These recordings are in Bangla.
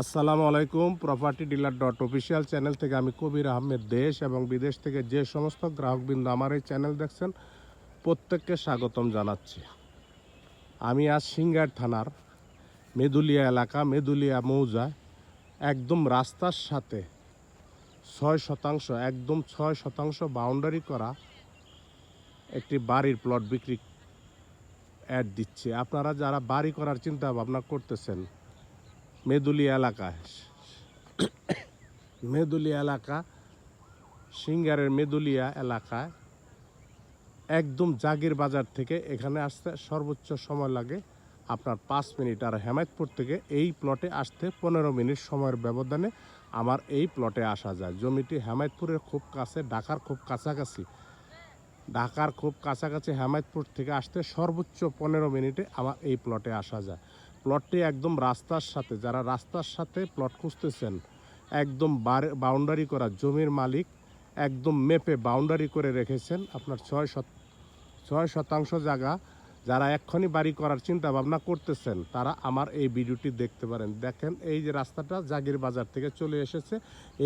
আসসালামু আলাইকুম property dealer dot official channel থেকে আমি কবির আহমেদ দেশ এবং বিদেশ থেকে যে সমস্ত গ্রাহকবৃন্দ আমার এই চ্যানেল দেখছেন, প্রত্যেককে স্বাগতম জানাচ্ছি। আমি আজ সিঙ্গার থানার মেদুলিয়া এলাকা, মেদুলিয়া মৌজা, একদম রাস্তার সাথে ছয় শতাংশ, একদম ছয় শতাংশ বাউন্ডারি করা একটি বাড়ির প্লট বিক্রি অ্যাড দিচ্ছে। আপনারা যারা বাড়ি করার চিন্তা ভাবনা করতেছেন মেদুলিয়া এলাকা। মেদুলিয়া এলাকা, সিঙ্গারের মেদুলিয়া এলাকায় একদম জাগির বাজার থেকে এখানে আসতে সর্বোচ্চ সময় লাগে আপনার পাঁচ মিনিট। আর হেমায়তপুর থেকে এই প্লটে আসতে পনেরো মিনিট সময়ের ব্যবধানে আমার এই প্লটে আসা যায়। জমিটি হেমায়তপুরের খুব কাছে, ঢাকার খুব কাছাকাছি। ঢাকার খুব কাছাকাছি হেমায়তপুর থেকে আসতে সর্বোচ্চ পনেরো মিনিটে আমার এই প্লটে আসা যায়। প্লটটি একদম রাস্তার সাথে, যারা রাস্তার সাথে প্লট খুঁজতেছেন, একদম বাউন্ডারি করা জমির মালিক, একদম মেপে বাউন্ডারি করে রেখেছেন আপনার ছয় শত, ছয় শতাংশ জায়গা। যারা এক্ষুনি বাড়ি করার চিন্তা ভাবনা করতেছেন, তারা আমার এই ভিডিওটি দেখতে পারেন। দেখেন, এই যে রাস্তাটা জাগির বাজার থেকে চলে এসেছে।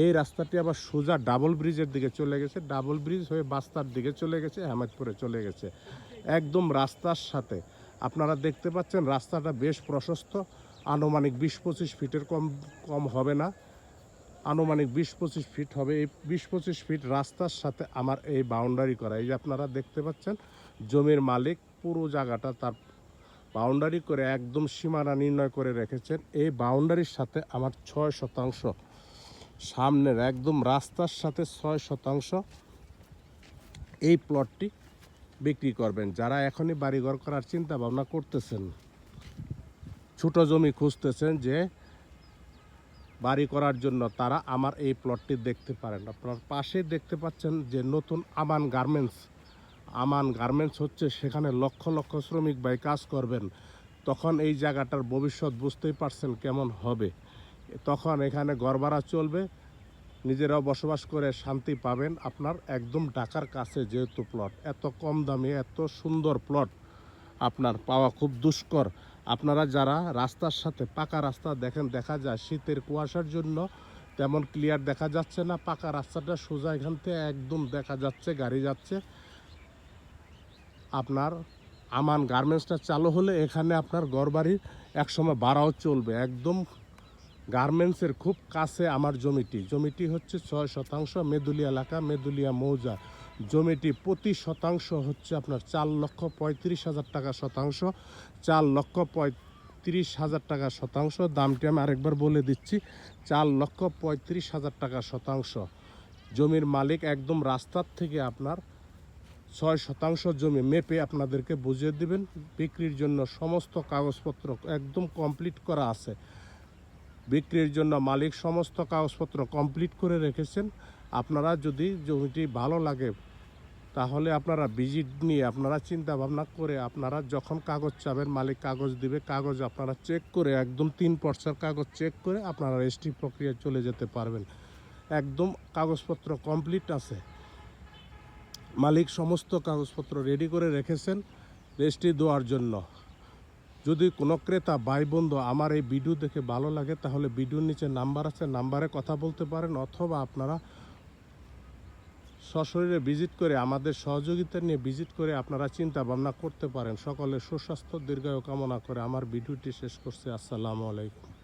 এই রাস্তাটি আবার সোজা ডাবল ব্রিজের দিকে চলে গেছে। ডাবল ব্রিজ হয়ে বাস্তার দিকে চলে গেছে হেমাদপুরে চলে গেছে। একদম রাস্তার সাথে। আপনারা দেখতে পাচ্ছেন রাস্তাটা বেশ প্রশস্ত। আনুমানিক বিশ পঁচিশ ফিটের কম কম হবে না। আনুমানিক বিশ পঁচিশ ফিট হবে। এই বিশ পঁচিশ ফিট রাস্তার সাথে আমার এই বাউন্ডারি করা। এই যে আপনারা দেখতে পাচ্ছেন, জমির মালিক পুরো জায়গাটা তার বাউন্ডারি করে একদম সীমানা নির্ণয় করে রেখেছেন। এই বাউন্ডারির সাথে আমার ছয় শতাংশ সামনের একদম রাস্তার সাথে ছয় শতাংশ এই প্লটটি বিক্রি করবেন। যারা এখনই বাড়িঘর করার চিন্তা ভাবনা করতেছেন, ছোট জমি খুঁজতেছেন যে বাড়ি করার জন্য তারা আমার এই প্লটটি দেখতে পারেন। আপনার পাশে দেখতে পাচ্ছেন যে নতুন আমান গার্মেন্টস আমান গার্মেন্টস হচ্ছে সেখানে লক্ষ লক্ষ শ্রমিক ভাই কাজ করবেন। তখন এই জায়গাটার ভবিষ্যৎ বুঝতেই পারছেন কেমন হবে। তখন এখানে গড়বাড়া চলবে। নিজেরাও বসবাস করে শান্তি পাবেন। আপনার একদম ঢাকার কাছে যেহেতু প্লট এত কম দামে, এত সুন্দর প্লট আপনার পাওয়া খুব দুষ্কর। আপনারা যারা রাস্তার সাথে পাকা রাস্তা দেখেন, দেখা যায় শীতের কুয়াশার জন্য তেমন ক্লিয়ার দেখা যাচ্ছে না। পাকা রাস্তাটা সোজা এখান থেকে একদম দেখা যাচ্ছে, গাড়ি যাচ্ছে। আপনার আমান গার্মেন্টসটা চালু হলে এখানে আপনার ঘরবাড়ির একসময় বাড়াও চলবে। একদম গার্মেন্টসের খুব কাছে আমার জমিটি। জমিটি হচ্ছে ছয় শতাংশ মেদুলিয়া এলাকা, মেদুলিয়া মৌজা। জমিটি প্রতি শতাংশ হচ্ছে আপনার চার লক্ষ পঁয়ত্রিশ হাজার টাকা শতাংশ। চার লক্ষ পঁয়ত্রিশ হাজার টাকা শতাংশ। দামটি আমি আরেকবার বলে দিচ্ছি, চার লক্ষ পঁয়ত্রিশ হাজার টাকা শতাংশ। জমির মালিক একদম রাস্তার থেকে আপনার ছয় শতাংশ জমি মেপে আপনাদেরকে বুঝিয়ে দিবেন। বিক্রির জন্য সমস্ত কাগজপত্র একদম কমপ্লিট করা আছে। বিক্রির জন্য মালিক সমস্ত কাগজপত্র কমপ্লিট করে রেখেছেন। আপনারা যদি জমিটি ভালো লাগে, তাহলে আপনারা ভিজিট নিয়ে আপনারা চিন্তা ভাবনা করে আপনারা যখন কাগজ চাবেন, মালিক কাগজ দিবে, কাগজ আপনারা চেক করে, একদম তিন পর্সার কাগজ চেক করে আপনারা রেজিস্ট্রি প্রক্রিয়ায় চলে যেতে পারবেন। একদম কাগজপত্র কমপ্লিট আছে। মালিক সমস্ত কাগজপত্র রেডি করে রেখেছেন রেজিস্ট্রি দেওয়ার জন্য। যদি কোনো ক্রেতা, ভাই, বন্ধু আমার এই ভিডিও দেখে ভালো লাগে, তাহলে ভিডিওর নিচে নাম্বার আছে, নাম্বারে কথা বলতে পারেন অথবা আপনারা সশরীরে ভিজিট করে আমাদের সহযোগিতা নিয়ে ভিজিট করে আপনারা চিন্তা ভাবনা করতে পারেন। সকলে সুস্বাস্থ্য, দীর্ঘায়ু কামনা করে আমার ভিডিওটি শেষ করছে। আসসালামু আলাইকুম।